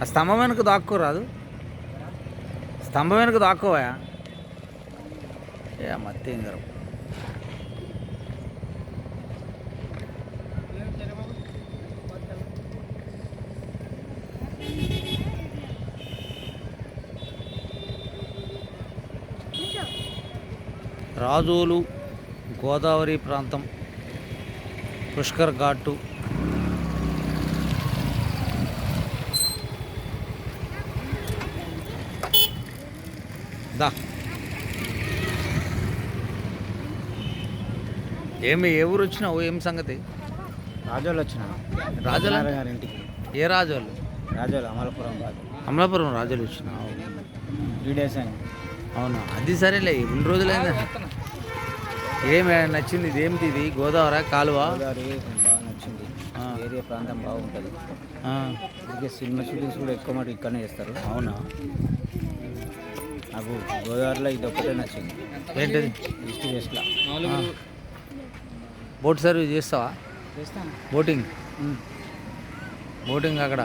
ఆ స్తంభం వెనుక దాక్కోరాదు స్తంభం వెనుక దాక్కోవా? ఏ గారు రాజోలు గోదావరి ప్రాంతం పుష్కర్ ఘాటు దా. ఏమి ఏ ఊరు వచ్చినావు? ఏం సంగతి? రాజోలు వచ్చిన. రాజోలు గారి ఇంటికి. ఏ రాజోలు రాజోలు అమలాపురం రాజు. అమలాపురం రాజోలు వచ్చినావు త్రీ డేస్ అని అవునా? అది సరేలే ఎన్ని రోజులైందా? ఏమి నచ్చింది? ఇదేమిటి ఇది? గోదావరి కాలువ? గోదావరి బాగా నచ్చింది. ఏరియా ప్రాంతం బాగుంటుంది. సినిమా షూటింగ్స్ కూడా ఎక్కువ మటు ఇక్కడనే చేస్తారు. అవునా? నాకు గోదావరిలో ఇది ఒక్కటే నచ్చింది. ఏంటిది? ఈస్ట్ వెస్ట్లో. బోట్ సర్వీస్ చేస్తావా? చేస్తాను. బోటింగ్ బోటింగ్ అక్కడ?